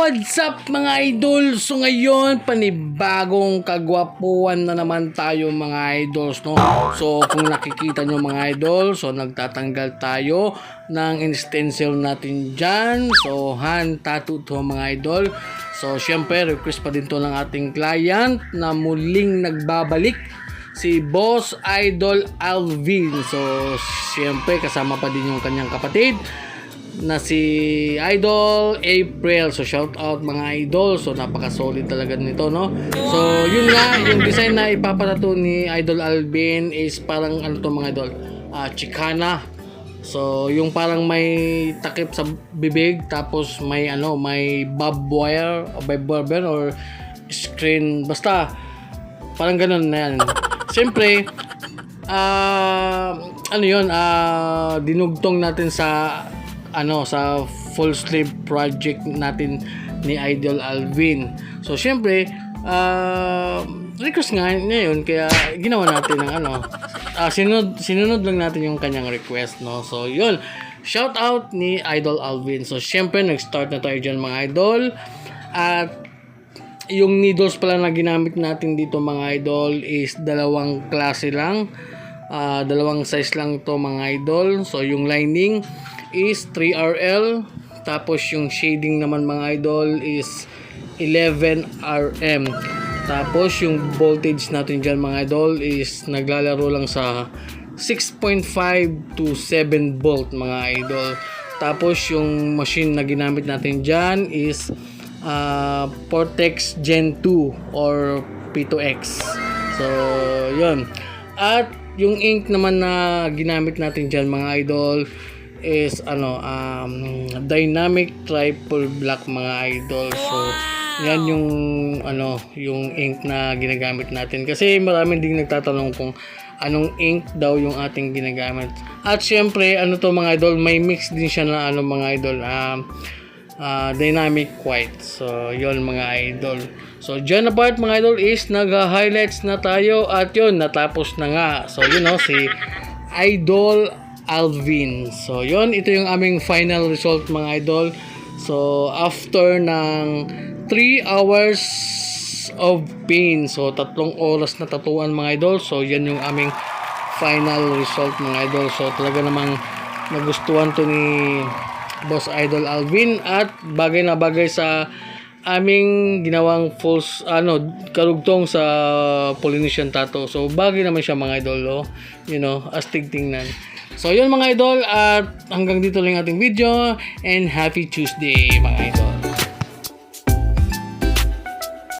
what's up mga idol? So ngayon, panibagong kagwapuan na naman tayo mga idols, no? So kung nakikita nyo mga idol, so nagtatanggal tayo ng stencil natin dyan. So hand tattoo to mga idol. So syempre, request pa din to ng ating client na muling nagbabalik si Boss Idol Alvin. So, siyempre kasama pa din yung kanyang kapatid na si Idol April. So, shout out mga idol. So, napaka-solid talaga nito, no? So, yun nga, yung design na ipapatato ni Idol Alvin is parang ano to mga idol? Ah, Chicana. So, yung parang may takip sa bibig tapos may ano, may bob wire o bob wire or screen basta parang ganun na yan. Siyempre, ah ano yun, ah dinugtong natin sa ano sa full sleeve project natin ni Idol Alvin. So, siyempre, ah request nga niya yun, kaya ginawa natin ng ano, ah sinunod, sinunod lang natin yung kanyang request, no? So, yun. Shout out ni Idol Alvin. So, syempre, nag-start na tayo dyan mga idol. At yung needles pala na ginamit natin dito mga idol is dalawang klase lang. Ah, dalawang size lang to mga idol. So yung lining is 3RL. Tapos yung shading naman mga idol is 11RM. Tapos yung voltage natin dyan mga idol is naglalaro lang sa 6.5 to 7 volt mga idol. Tapos yung machine na ginamit natin dyan is uh, Portex Gen 2 or P2X. So, yun. At yung ink naman na ginamit natin dyan mga idol is ano um, dynamic triple black mga idol so yan yung ano yung ink na ginagamit natin kasi maraming din nagtatanong kung anong ink daw yung ating ginagamit at syempre ano to mga idol may mix din siya na ano mga idol um, uh, dynamic white. So, yon mga idol. So, dyan na part mga idol is nag-highlights na tayo at yun, natapos na nga. So, yun know, si Idol Alvin. So, yun, ito yung aming final result mga idol. So, after ng 3 hours of pain. So, tatlong oras na tatuan mga idol. So, yan yung aming final result mga idol. So, talaga namang nagustuhan to ni Boss Idol Alvin at bagay na bagay sa aming ginawang false ano karugtong sa Polynesian tattoo. So bagay naman siya mga idol, oh. you know, astig tingnan. So yun mga idol at hanggang dito lang ating video and happy Tuesday mga idol.